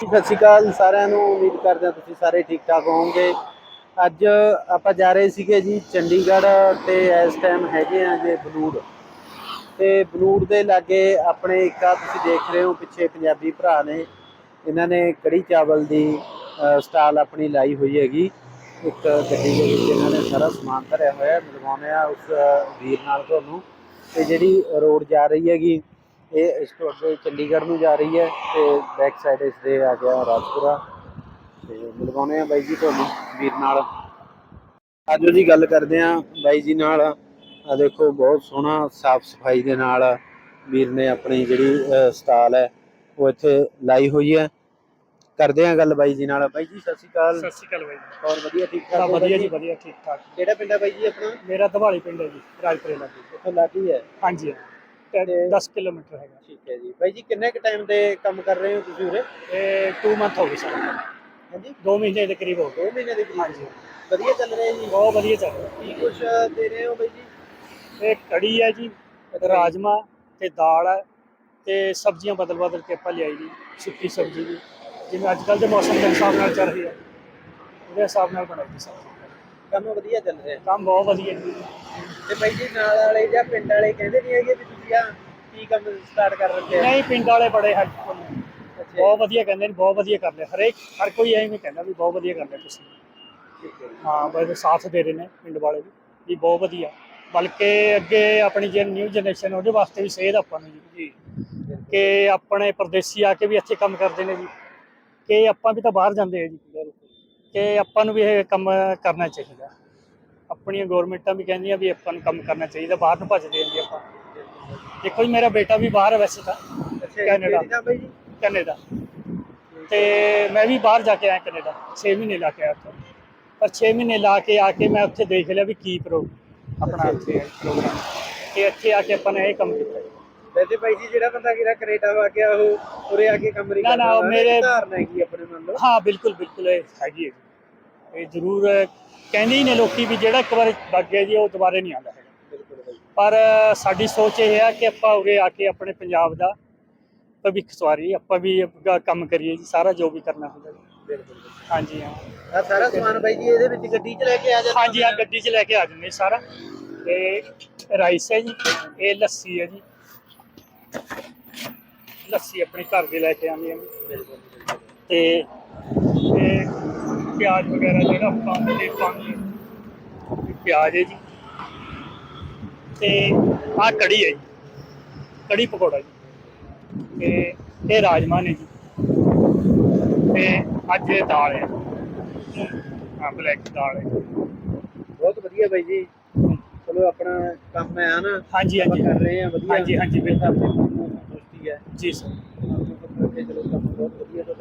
ਸਤਿ ਸ਼੍ਰੀ ਅਕਾਲ ਸਾਰਿਆਂ ਨੂੰ। ਉਮੀਦ ਕਰਦੇ ਹਾਂ ਤੁਸੀਂ ਸਾਰੇ ਠੀਕ ਠਾਕ ਹੋਵੋਗੇ। ਅੱਜ ਆਪਾਂ ਜਾ ਰਹੇ ਸੀਗੇ ਜੀ ਚੰਡੀਗੜ੍ਹ ਤੇ ਇਸ ਟਾਈਮ ਹੈਗੇ ਆ ਜੇ ਬਲੂੜ ਤੇ ਬਲੂੜ ਦੇ ਲਾਗੇ ਆਪਣੇ ਇੱਕ ਆ ਤੁਸੀਂ ਦੇਖ ਰਹੇ ਹੋ, ਪਿੱਛੇ ਪੰਜਾਬੀ ਭਰਾ ਨੇ। ਇਹਨਾਂ ਨੇ ਕੜੀ ਚਾਵਲ ਦੀ ਸਟਾਲ ਆਪਣੀ ਲਾਈ ਹੋਈ ਹੈਗੀ। ਇੱਕ ਗੱਡੀ ਦੇ ਵਿੱਚ ਇਹਨਾਂ ਨੇ ਸਾਰਾ ਸਮਾਨ ਧਰਿਆ ਹੋਇਆ, ਮਿਲਵਾਉਂਦੇ ਆ ਉਸ ਵੀਰ ਨਾਲ ਤੁਹਾਨੂੰ। ਤੇ ਜਿਹੜੀ ਰੋਡ ਜਾ ਰਹੀ ਹੈਗੀ ਇਹ ਇਸ ਤੋਂ ਅੱਗੇ ਚੰਡੀਗੜ੍ਹ ਨੂੰ ਜਾ ਰਹੀ ਹੈ ਤੇ ਬੈਕ ਸਾਈਡ ਇਸ ਦੇ ਆ ਗਿਆ ਰਾਜਪੁਰਾ। ਤੇ ਮਿਲਵਾਉਂਦੇ ਆ ਬਾਈ ਜੀ ਤੁਹਾਨੂੰ ਵੀਰ ਨਾਲ। ਆਜੋ ਜੀ ਗੱਲ ਕਰਦੇ ਆ ਬਾਈ ਜੀ ਨਾਲ। ਆ ਦੇਖੋ ਬਹੁਤ ਸੋਹਣਾ ਸਾਫ਼ ਸਫ਼ਾਈ ਦੇ ਨਾਲ ਵੀਰ ਨੇ ਆਪਣੀ ਜਿਹੜੀ ਸਟਾਲ ਹੈ ਉਹ ਇੱਥੇ ਲਾਈ ਹੋਈ ਹੈ। ਕਰਦੇ ਆ ਗੱਲ ਬਾਈ ਜੀ ਨਾਲ। ਬਾਈ ਜੀ ਸਤਿ ਸ਼੍ਰੀ ਅਕਾਲ। ਸਤਿ ਸ਼੍ਰੀ ਅਕਾਲ ਬਾਈ ਜੀ। ਹੋਰ ਵਧੀਆ ਠੀਕ ਠਾਕ ਵਧੀਆ ਜੀ ਵਧੀਆ ਠੀਕ ਠਾਕ। ਕਿਹੜਾ ਪਿੰਡ ਹੈ ਬਾਈ ਜੀ ਆਪਣਾ? ਮੇਰਾ ਧਵਾਲੀ ਪਿੰਡ ਹੈ ਜੀ ਰਾਜਪੁਰੇ ਲਾਗੇ। ਇੱਥੋਂ ਲਾਗੀ ਹੈ। ਹਾਂਜੀ। ਤੇ- 10 ਕਿਲੋਮੀਟਰ ਹੈਗਾ। ਠੀਕ ਹੈ ਜੀ। ਬਾਈ ਜੀ ਕਿੰਨੇ ਕ ਟਾਈਮ ਦੇ ਕੰਮ ਕਰ ਰਹੇ ਹੋ ਤੁਸੀਂ ਉਰੇ? ਇਹ 2 ਮੰਥ ਹੋ ਗਏ ਸਰ। ਹਾਂਜੀ। 2 ਮਹੀਨੇ ਦੇ ਕਰੀਬ ਹੋ ਗਏ। 2 ਮਹੀਨੇ ਦੇ ਕਰੀਬ। ਹਾਂਜੀ। ਵਧੀਆ ਚੱਲ ਰਿਹਾ ਜੀ? ਬਹੁਤ ਵਧੀਆ ਚੱਲ ਰਿਹਾ। ਕੀ ਕੁਛ ਦੇ ਰਹੇ ਹੋ ਬਾਈ ਜੀ? ਇਹ ਕੜੀ ਹੈ ਜੀ ਰਾਜਮਾ ਤੇ ਦਾਲ ਹੈ ਤੇ ਸਬਜ਼ੀਆਂ ਬਦਲ ਬਦਲ ਕੇ ਆਪਾਂ ਲਿਆਈ ਜੀ ਸੁੱਕੀ ਸਬਜ਼ੀ ਵੀ ਜਿਵੇਂ ਅੱਜ ਕੱਲ ਦੇ ਮੌਸਮ ਦੇ ਹਿਸਾਬ ਨਾਲ ਚੱਲ ਰਹੀ ਹੈ। ਉਹਦੇ ਹਿਸਾਬ ਨਾਲ ਬਣਾਈ ਜੀ ਸਬਜ਼ੀ। ਕੰਮ ਵਧੀਆ ਚੱਲ ਰਿਹਾ। ਕੰਮ ਬਹੁਤ ਵਧੀਆ। ਜੀ ਤੇ ਬਾਈ ਜੀ ਨਾਲ ਵਾਲੇ ਜਾਂ ਪਿੰਡ ਵਾਲੇ ਕਹਿੰਦੇ ਨਹੀਂ ਹੈਗੇ ਵੀ ਤੁਸੀਂ ਆ ਕੀ ਕੰਮ ਸਟਾਰਟ ਕਰ ਰੱਖਿਆ? ਨਹੀਂ ਪਿੰਡ ਵਾਲੇ ਬੜੇ ਹੈਲਪਫੁਲ ਨੇ ਅੱਛਾ ਬਹੁਤ ਵਧੀਆ ਕਹਿੰਦੇ ਨੇ ਬਹੁਤ ਵਧੀਆ ਕਰ ਲਿਆ। ਹਰੇਕ ਹਰ ਕੋਈ ਐਵੇਂ ਕਹਿੰਦਾ ਵੀ ਬਹੁਤ ਵਧੀਆ ਕਰ ਲਿਆ ਤੁਸੀਂ। ਠੀਕ ਹੈ ਬੜੇ ਸਾਥ ਦੇ ਰਹੇ ਨੇ ਪਿੰਡ ਵਾਲੇ ਵੀ ਵੀ ਬਹੁਤ ਵਧੀਆ। ਬਲਕਿ ਅੱਗੇ ਆਪਣੀ ਜਿਹੜੀ ਨਿਊ ਜਨਰੇਸ਼ਨ ਉਹਦੇ ਵਾਸਤੇ ਵੀ ਸੇਧ ਆਪਾਂ ਨੂੰ ਜੀ। ਜੀ। ਕਿ ਆਪਣੇ ਪਰਦੇਸੀ ਆ ਕੇ ਵੀ ਇੱਥੇ ਕੰਮ ਕਰਦੇ ਨੇ ਜੀ। ਕਿ ਆਪਾਂ ਵੀ ਤਾਂ ਬਾਹਰ ਜਾਂਦੇ ਆ ਜੀ। ਕਿ ਆਪਾਂ ਨੂੰ ਵੀ ਇਹ ਕੰਮ ਕਰਨਾ ਚਾਹੀਦਾ। ਆਪਣੀਆਂ ਗਵਰਨਮੈਂਟਾਂ ਵੀ ਕਹਿੰਦੀਆਂ ਵੀ ਆਪਾਂ ਨੂੰ ਕੰਮ ਕਰਨਾ ਚਾਹੀਦਾ ਬਾਹਰ ਨੂੰ ਭੱਜਦੇ ਆਂ ਜੀ ਆਪਾਂ। ਦੇਖੋ ਜੀ ਮੇਰਾ ਬੇਟਾ ਵੀ ਬਾਹਰ ਹੈ ਵੈਸੇ ਤਾਂ ਕੈਨੇਡਾ। ਕੈਨੇਡਾ। ਤੇ ਮੈਂ ਵੀ ਬਾਹਰ ਜਾ ਕੇ ਆਇਆ ਕੈਨੇਡਾ 6 ਮਹੀਨੇ ਲਾ ਕੇ ਆਇਆ ਉੱਥੇ। ਪਰ 6 ਮਹੀਨੇ ਲਾ ਕੇ ਆ ਕੇ ਮੈਂ ਉੱਥੇ ਦੇਖ ਲਿਆ ਵੀ ਕੀ ਪ੍ਰੋ ਆਪਣਾ ਇੱਥੇ ਪ੍ਰੋਗਰਾਮ ਕਿ ਇੱਥੇ ਆ ਕੇ ਆਪਾਂ ਨੇ ਇਹ ਕੰਮ ਕੀਤਾ। ਵੈਸੇ ਬਾਈ ਜੀ ਜਿਹੜਾ ਬੰਦਾ ਕਿਹੜਾ ਕੈਨੇਡਾ ਵਾ ਗਿਆ ਉਹ ਉਰੇ ਆ ਕੇ ਕੰਮ ਨਹੀਂ ਨਾ, ਨਾ, ਕਰਦਾ ਮੇਰੇ- ਧਾਰਨਾ ਹੈਗੀ ਆਪਣੇ ਮੰਨ ਲਓ। ਹਾਂ ਬਿਲਕੁਲ ਬਿਲਕੁਲ ਹੈਗੀ ਹੈ ਜੀ ਇਹ ਜ਼ਰੂਰ ਕਹਿੰਦੇ ਹੀ ਨੇ ਲੋਕੀ ਵੀ ਜਿਹੜਾ ਇੱਕ ਵਾਰ ਵਗ ਗਿਆ ਜੀ ਉਹ ਦੁਬਾਰੇ ਨਹੀਂ ਆਉਂਦਾ ਹੈਗਾ। ਪਰ ਸਾਡੀ ਸੋਚ ਇਹ ਹੈ ਕਿ ਆਪਾਂ ਉਰੇ ਆ ਕੇ ਆਪਣੇ ਪੰਜਾਬ ਦਾ ਭਵਿੱਖ ਸਵਾਰੀ ਆਪਾਂ ਵੀ ਕੰਮ ਕਰੀਏ ਜੀ ਸਾਰਾ ਜੋ ਵੀ ਕਰਨਾ ਹੁੰਦਾ ਜੀ। ਬਿਲਕੁਲ ਹਾਂਜੀ ਹਾਂ। ਆ ਸਾਰਾ ਸਮਾਨ ਬਾਈ ਜੀ ਇਹਦੇ ਵਿੱਚ ਗੱਡੀ 'ਚ ਲੈ ਕੇ ਆ ਜਾਂਦੇ ਹਾਂਜੀ ਹਾਂ ਗੱਡੀ 'ਚ ਲੈ ਕੇ ਆ ਜਾਂਦੇ ਸਾਰਾ। ਤੇ ਰਾਈਸ ਹੈ ਜੀ ਇਹ ਲੱਸੀ ਹੈ ਜੀ। ਲੱਸੀ ਆਪਣੇ ਘਰ ਦੇ ਲੈ ਕੇ ਆਉਂਦੇ ਹਾਂ ਬਿਲਕੁਲ ਤੇ ਪਿਆਜ਼ ਵਗੈਰਾ ਜਿਹੜਾ ਪਾਉਂਦੇ ਹਾਂ। ਇਹ ਪਿਆਜ਼ ਹੈ ਜੀ। ਤੇ ਆਹ ਕੜੀ ਹੈ ਜੀ। ਕੜੀ ਪਕੌੜਾ ਜੀ। ਤੇ ਇਹ ਰਾਜਮਾ ਨੇ ਜੀ। ਤੇ ਅੱਜ ਇਹ ਦਾਲ ਹੈ। ਹਾਂ ਬਲੈਕ ਦਾਲ ਹੈ। ਬਹੁਤ ਵਧੀਆ ਬਾਈ ਜੀ। ਚਲੋ ਆਪਣਾ ਕੰਮ ਹੈ ਨਾ। ਹਾਂਜੀ ਹਾਂਜੀ। ਕਰ ਰਹੇ ਆ ਵਧੀਆ। ਹਾਂਜੀ, ਹਾਂਜੀ, ਬਿਲਕੁਲ। ਸੰਤੁਸ਼ਟੀ ਹੈ। ਜੀ ਸਰ। ਚਲੋ ਕੰਮ ਬਹੁਤ ਵਧੀਆ ਤੋਂ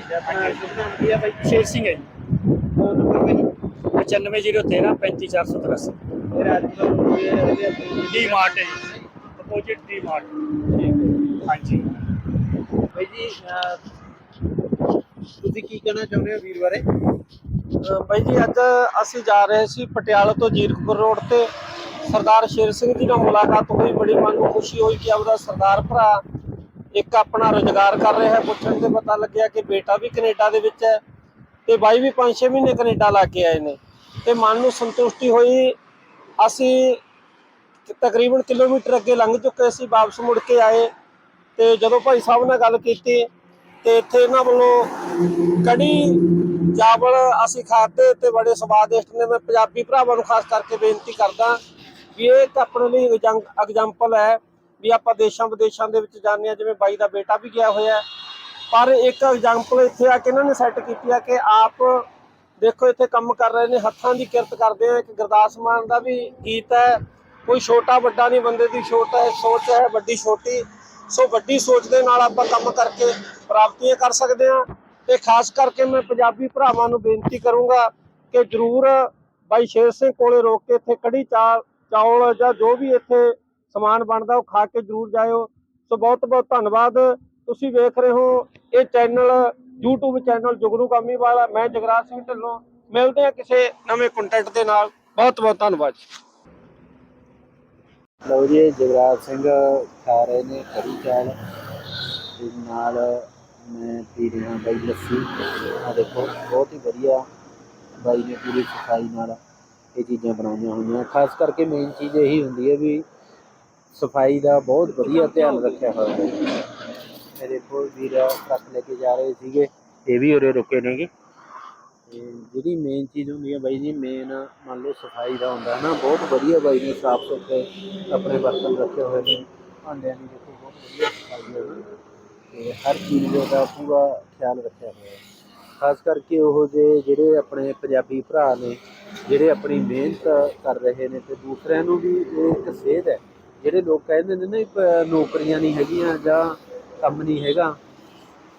ਚੱਲਣਾ ਚਾਹੀਦਾ ਆਪਣਾ ਸ਼ੁਭ ਨਾਮ ਕੀ ਹੈ ਬਾਈ ਸ਼ੇਰ ਸਿੰਘ ਹੈ ਜੀ। ਫੋਨ ਨੰਬਰ ਬਾਈ 95013 35483 ਇਹ ਰਾਜਪੁਰਾ ਨੂੰ ਇਹ ਇਹਦੇ ਆਪਣੇ ਡੀ ਮਾਰਟ ਹੈ ਜੀ। ਅਪੋਜ਼ਿਟ ਡੀ ਮਾਰਟ ਹਾਂਜੀ। ਬਾਈ ਜੀ ਅਹ, ਤੁਸੀਂ ਕੀ ਕਹਿਣਾ ਚਾਹੁੰਦੇ ਹੋ ਵੀਰ ਬਾਰੇ? ਅ, ਬਾਈ ਜੀ ਅੱਜ ਅਸੀਂ ਜਾ ਰਹੇ ਸੀ ਪਟਿਆਲਾ ਤੋਂ ਜੀਰਕਪੁਰ ਰੋਡ ਤੇ। ਸਰਦਾਰ ਸ਼ੇਰ ਸਿੰਘ ਜੀ ਨਾਲ ਮੁਲਾਕਾਤ ਹੋਈ। ਬੜੀ ਮਨ ਨੂੰ ਖੁਸ਼ੀ ਹੋਈ ਕਿ ਆਪਦਾ ਸਰਦਾਰ ਭਰਾ ਇੱਕ ਆਪਣਾ ਰੋਜ਼ਗਾਰ ਕਰ ਰਿਹਾ ਹੈ, ਪੁੱਛਣ ਤੇ ਪਤਾ ਲੱਗਿਆ ਕਿ ਬੇਟਾ ਵੀ ਕੈਨੇਡਾ ਦੇ ਵਿੱਚ ਹੈ ਤੇ ਬਾਈ ਵੀ 5-6 ਮਹੀਨੇ ਕੈਨੇਡਾ ਲਾ ਕੇ ਆਏ ਨੇ ਤੇ ਮਨ ਨੂੰ ਸੰਤੁਸ਼ਟੀ ਹੋਈ, ਅਸੀਂ ਤਕਰੀਬਨ ਕਿਲੋਮੀਟਰ ਅੱਗੇ ਲੰਘ ਚੁੱਕੇ ਸੀ, ਵਾਪਸ ਮੁੜ ਕੇ ਆਏ ਤੇ ਜਦੋਂ ਭਾਈ ਸਾਹਿਬ ਨਾਲ ਗੱਲ ਕੀਤੀ ਤੇ ਇੱਥੇ ਇਹਨਾਂ ਵੱਲੋਂ ਕੜੀ ਚਾਵਲ ਅਸੀਂ ਖਾਦੇ ਤੇ ਬੜੇ ਸਵਾਦਿਸ਼ਟ ਨੇ, ਮੈਂ ਪੰਜਾਬੀ ਭਰਾਵਾਂ ਨੂੰ ਖਾਸ ਕਰਕੇ ਬੇਨਤੀ ਕਰਦਾ ਵੀ ਇਹ ਇੱਕ ਆਪਣੇ ਲਈ ਐਗਜ਼ਾਮਪਲ ਹੈ। ਵੀ ਆਪਾਂ ਦੇਸ਼ਾਂ ਵਿਦੇਸ਼ਾਂ ਦੇ ਵਿੱਚ ਜਾਂਦੇ ਆ ਜਿਵੇਂ ਬਾਈ ਦਾ ਬੇਟਾ ਵੀ ਗਿਆ ਹੋਇਆ ਪਰ ਇੱਕ ਐਗਜ਼ਾਮਪਲ ਇੱਥੇ ਆ ਕੇ ਇਹਨਾਂ ਨੇ ਸੈੱਟ ਕੀਤੀ ਆ ਕਿ ਆਪ ਦੇਖੋ ਇੱਥੇ ਕੰਮ ਕਰ ਰਹੇ ਨੇ, ਹੱਥਾਂ ਦੀ ਕਿਰਤ ਕਰਦੇ ਆ। ਇੱਕ ਗੁਰਦਾਸ ਮਾਨ ਦਾ ਵੀ ਗੀਤ ਹੈ, ਕੋਈ ਛੋਟਾ ਵੱਡਾ ਨਹੀਂ, ਬੰਦੇ ਦੀ ਛੋਟ ਹੈ, ਸੋਚ ਹੈ, ਵੱਡੀ ਛੋਟੀ। ਸੋ ਵੱਡੀ ਸੋਚ ਦੇ ਨਾਲ ਆਪਾਂ ਕੰਮ ਕਰਕੇ ਪ੍ਰਾਪਤੀਆਂ ਕਰ ਸਕਦੇ ਹਾਂ। ਤੇ ਖਾਸ ਕਰਕੇ ਮੈਂ ਪੰਜਾਬੀ ਭਰਾਵਾਂ ਨੂੰ ਬੇਨਤੀ ਕਰੂੰਗਾ ਕਿ ਜਰੂਰ ਬਾਈ ਸ਼ੇਰ ਸਿੰਘ ਕੋਲੇ ਰੋਕ ਕੇ ਇੱਥੇ ਕੜੀ ਚਾ ਚੌਲ ਜਾਂ ਜੋ ਵੀ ਇੱਥੇ ਸਮਾਨ ਬਣਦਾ, ਉਹ ਖਾ ਕੇ ਜਰੂਰ ਜਾਇਓ। ਸੋ ਬਹੁਤ ਬਹੁਤ ਧੰਨਵਾਦ। ਤੁਸੀਂ ਵੇਖ ਰਹੇ ਹੋ ਇਹ channel, YouTube channel Jugnu Kami ਵਾਲਾ। ਮੈਂ ਜਗਰਾਜ ਸਿੰਘ ਢਿੱਲੋਂ। ਮਿਲਦੇ ਹਾਂ ਕਿਸੇ ਨਵੇਂ ਕੰਟੈਂਟ ਦੇ ਨਾਲ। ਬਹੁਤ ਬਹੁਤ ਧੰਨਵਾਦ ਲਓ ਜੀ ਜਗਰਾਜ ਸਿੰਘ ਖਾ ਰਹੇ ਨੇ ਕੜੀ ਚਾਲ ਤੇ ਨਾਲ ਮੈਂ ਪੀ ਰਿਹਾ ਬਾਈ ਲੱਸੀ। ਆ ਦੇਖੋ, ਬਹੁਤ ਹੀ ਵਧੀਆ ਬਾਈ ਨੇ ਪੂਰੀ ਸਫ਼ਾਈ ਨਾਲ ਇਹ ਚੀਜ਼ਾਂ ਬਣਾਈਆਂ ਹੁੰਦੀਆਂ ਖਾਸ ਕਰਕੇ ਮੇਨ ਚੀਜ਼ ਇਹੀ ਹੁੰਦੀ ਹੈ ਵੀ ਸਫ਼ਾਈ ਦਾ ਬਹੁਤ ਵਧੀਆ ਧਿਆਨ ਰੱਖਿਆ ਹੋਇਆ ਹੈ। ਇਹ ਦੇਖੋ ਵੀਰ ਟਰੱਕ ਲੈ ਕੇ ਜਾ ਰਹੇ ਸੀਗੇ। ਇਹ ਵੀ ਉਰੇ ਰੁਕੇ ਨੇਗੇ? ਤੇ ਜਿਹੜੀ ਮੇਨ ਚੀਜ਼ ਹੁੰਦੀ ਹੈ ਬਾਈ ਜੀ ਮੇਨ ਮੰਨ ਲਓ ਸਫ਼ਾਈ ਦਾ ਹੁੰਦਾ ਹੈ ਨਾ ਬਹੁਤ ਵਧੀਆ ਬਾਈ ਨੇ ਸਾਫ਼ ਸੁਥਰੇ ਆਪਣੇ ਬਰਤਨ ਰੱਖੇ ਹੋਏ ਨੇ। ਭਾਂਡਿਆਂ ਦੀ ਦੇਖੋ ਬਹੁਤ ਵਧੀਆ ਸਫ਼ਾਈ ਹੈ ਜੀ। ਤੇ ਹਰ ਚੀਜ਼ ਦਾ ਪੂਰਾ ਖਿਆਲ ਰੱਖਿਆ ਹੋਇਆ ਹੈ। ਖਾਸ ਕਰਕੇ ਉਹ ਜੇ ਜਿਹੜੇ ਆਪਣੇ ਪੰਜਾਬੀ ਭਰਾ ਨੇ ਜਿਹੜੇ ਆਪਣੀ ਮਿਹਨਤ ਕਰ ਰਹੇ ਨੇ ਤੇ ਦੂਸਰਿਆਂ ਨੂੰ ਵੀ ਇਹ ਇੱਕ ਸੇਧ ਹੈ। ਜਿਹੜੇ ਲੋਕ ਕਹਿੰਦੇ ਨੇ ਨਾ ਪ- ਨੌਕਰੀਆਂ ਨਹੀਂ ਹੈਗੀਆਂ ਜਾਂ ਕੰਮ ਨਹੀਂ ਹੈਗਾ,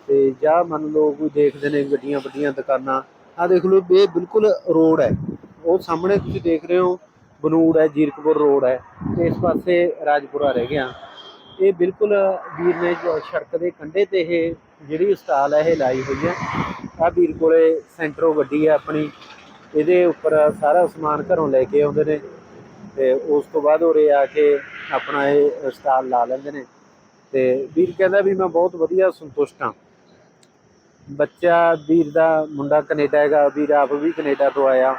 ਤੇ ਜਾਂ ਮੰਨ ਲਓ ਕੋਈ ਦੇਖਦੇ ਨੇ ਵੱਡੀਆਂ ਵੱਡੀਆਂ ਦੁਕਾਨਾਂ ਆ ਦੇਖ ਲਓ ਵੀ ਇਹ ਬਿਲਕੁਲ ਰੋਡ ਹੈ। ਉਹ ਸਾਹਮਣੇ ਤੁਸੀਂ ਦੇਖ ਰਹੇ ਹੋ ਬਨੂੜ ਹੈ, ਜੀਰਕਪੁਰ ਰੋਡ ਹੈ, ਤੇ ਇਸ ਪਾਸੇ ਰਾਜਪੁਰਾ ਰਹਿ ਗਿਆ। ਇਹ ਬਿਲਕੁਲ ਵੀਰ ਨੇ ਜੋ ਸੜਕ ਦੇ ਕੰਢੇ ਤੇ ਇਹ ਜਿਹੜੀ ਸਟਾਲ ਹੈ, ਇਹ ਲਾਈ ਹੋਈ ਹੈ। ਆ ਵੀਰ ਕੋਲੇ ਸੈਂਟਰੋ ਗੱਡੀ ਹੈ ਆਪਣੀ, ਇਹਦੇ ਉੱਪਰ ਸਾਰਾ ਸਮਾਨ ਘਰੋਂ ਲੈ ਕੇ ਆਉਂਦੇ ਨੇ, ਤੇ ਉਸ ਤੋਂ ਬਾਅਦ ਉਰੇ ਆ ਕੇ ਆਪਣਾ ਇਹ ਸਟਾਲ ਲਾ ਲੈਂਦੇ ਨੇ। ਤੇ ਵੀਰ ਕਹਿੰਦਾ ਵੀ ਮੈਂ ਬਹੁਤ ਵਧੀਆ ਸੰਤੁਸ਼ਟ ਹਾਂ। ਬੱਚਾ, ਵੀਰ ਦਾ ਮੁੰਡਾ ਕੈਨੇਡਾ ਹੈਗਾ, ਵੀਰ ਆਪ ਵੀ ਕੈਨੇਡਾ ਤੋਂ ਆਇਆ।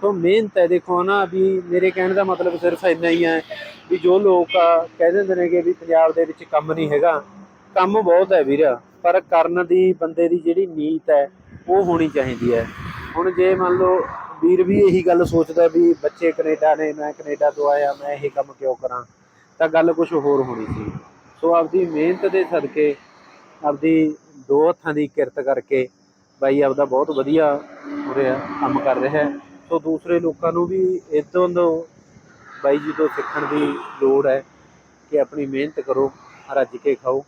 ਤੋਂ ਮਿਹਨਤ ਹੈ, ਦੇਖੋ ਨਾ ਵੀ ਮੇਰੇ ਕਹਿਣ ਦਾ ਮਤਲਬ ਸਿਰਫ ਇੰਨਾ ਹੀ ਹੈ ਵੀ ਜੋ ਲੋਕ ਕਹਿ ਦਿੰਦੇ ਨੇ ਕਿ ਵੀ ਪੰਜਾਬ ਦੇ ਵਿੱਚ ਕੰਮ ਨਹੀਂ ਹੈਗਾ। ਕੰਮ ਬਹੁਤ ਹੈ ਵੀਰ, ਪਰ ਕਰਨ ਦੀ, ਬੰਦੇ ਦੀ ਜਿਹੜੀ ਨੀਤ ਹੈ, ਉਹ ਹੋਣੀ ਚਾਹੀਦੀ ਹੈ। ਹੁਣ ਜੇ ਮੰਨ ਲਓ ਵੀਰ ਵੀ ਇਹੀ ਗੱਲ ਸੋਚਦਾ ਵੀ ਬੱਚੇ ਕੈਨੇਡਾ ਨੇ, ਮੈਂ ਕੈਨੇਡਾ ਤੋਂ ਆਇਆ, ਮੈਂ ਇਹ ਕੰਮ ਕਿਉਂ ਕਰਾਂ? ਤਾਂ ਗੱਲ ਕੁਝ ਹੋਰ ਹੋਣੀ ਸੀ। ਸੋ ਆਪਦੀ ਮਿਹਨਤ ਦੇ ਸਦਕੇ, ਆਪਦੀ ਦੋ ਹੱਥਾਂ ਦੀ ਕਿਰਤ ਕਰਕੇ ਬਾਈ ਆਪਦਾ ਬਹੁਤ ਵਧੀਆ ਰਿਹਾ ਕੰਮ ਕਰ ਰਿਹਾ। ਹੈ ਸੋ ਦੂਸਰੇ ਲੋਕਾਂ ਨੂੰ ਵੀ ਇਦੋਂ ਤੋਂ ਬਾਈ ਜੀ ਤੋਂ ਸਿੱਖਣ ਦੀ ਲੋੜ ਹੈ ਕਿ ਆਪਣੀ ਮਿਹਨਤ ਕਰੋ, ਰੱਜ ਕੇ ਖਾਓ।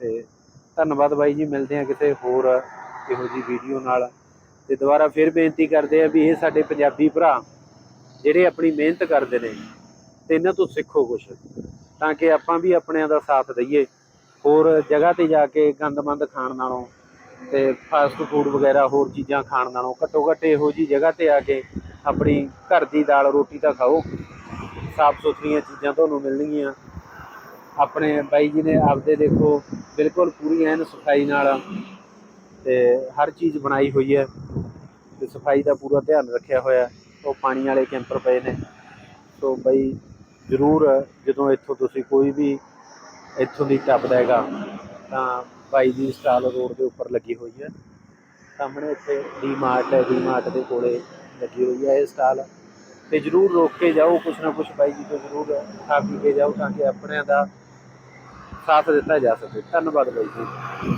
ਤੇ ਧੰਨਵਾਦ ਬਾਈ ਜੀ, ਮਿਲਦੇ ਹਾਂ ਕਿਸੇ ਹੋਰ ਇਹੋ ਜੀ ਵੀਡੀਓ ਨਾਲ। ਤੇ ਦੁਬਾਰਾ ਫਿਰ ਬੇਨਤੀ ਕਰਦੇ ਆ ਵੀ ਇਹ ਸਾਡੇ ਪੰਜਾਬੀ ਭਰਾ ਜਿਹੜੇ ਆਪਣੀ ਮਿਹਨਤ ਕਰਦੇ ਨੇ, ਤੇ ਇਹਨਾਂ ਤੋਂ ਸਿੱਖੋ ਕੁਝ ਤਾਂ ਕਿ ਆਪਾਂ ਵੀ ਆਪਣਿਆਂ ਦਾ ਸਾਥ ਦਈਏ। ਹੋਰ ਜਗ੍ਹਾ ਤੇ ਜਾ ਕੇ ਗੰਦਮੰਦ ਖਾਣ ਨਾਲੋਂ ਤੇ ਫਾਸਟ ਫੂਡ ਵਗੈਰਾ ਹੋਰ ਚੀਜ਼ਾਂ ਖਾਣ ਨਾਲੋਂ ਘੱਟੋ ਘੱਟ ਇਹੋ ਜੀ ਜਗ੍ਹਾ ਤੇ ਆ ਕੇ ਆਪਣੀ ਘਰ ਦੀ ਦਾਲ ਰੋਟੀ ਤਾਂ ਖਾਓ। ਸਾਫ਼ ਸੁਥਰੀਆਂ ਚੀਜ਼ਾਂ ਤੁਹਾਨੂੰ ਮਿਲਣਗੀਆਂ। ਆਪਣੇ ਬਾਈ ਜੀ ਨੇ ਆਪਦੇ ਦੇਖੋ ਬਿਲਕੁਲ ਪੂਰੀ ਐਨ ਸਫ਼ਾਈ ਨਾਲ ਤੇ ਹਰ ਚੀਜ਼ ਬਣਾਈ ਹੋਈ ਹੈ ਤੇ ਸਫ਼ਾਈ ਦਾ ਪੂਰਾ ਧਿਆਨ ਰੱਖਿਆ ਹੋਇਆ ਉਹ ਪਾਣੀ ਵਾਲੇ ਕੈਂਪਰ ਪਏ ਨੇ। ਸੋ ਬਈ ਜ਼ਰੂਰ ਜਦੋਂ ਇੱਥੋਂ ਤੁਸੀਂ ਕੋਈ ਵੀ ਇੱਥੋਂ ਦੀ ਟੱਪਦਾ ਹੈਗਾ, ਤਾਂ ਬਾਈ ਦੀ ਸਟਾਲ ਰੋਡ ਦੇ ਉੱਪਰ ਲੱਗੀ ਹੋਈ ਹੈ। ਸਾਹਮਣੇ ਇੱਥੇ ਡੀ ਮਾਰਟ ਹੈ। ਡੀ ਮਾਰਟ ਦੇ ਕੋਲੇ ਲੱਗੀ ਹੋਈ ਹੈ ਇਹ ਸਟਾਲ ਤੇ ਜ਼ਰੂਰ ਰੋਕ ਕੇ ਜਾਓ, ਕੁਛ ਨਾ ਕੁਛ ਬਾਈ ਜੀ ਤੋਂ ਜ਼ਰੂਰ ਖਾ ਪੀ ਕੇ ਜਾਓ ਤਾਂ ਕਿ ਆਪਣਿਆਂ ਦਾ ਸਾਥ ਦਿੱਤਾ ਜਾ ਸਕੇ। ਧੰਨਵਾਦ ਬਾਈ ਜੀ।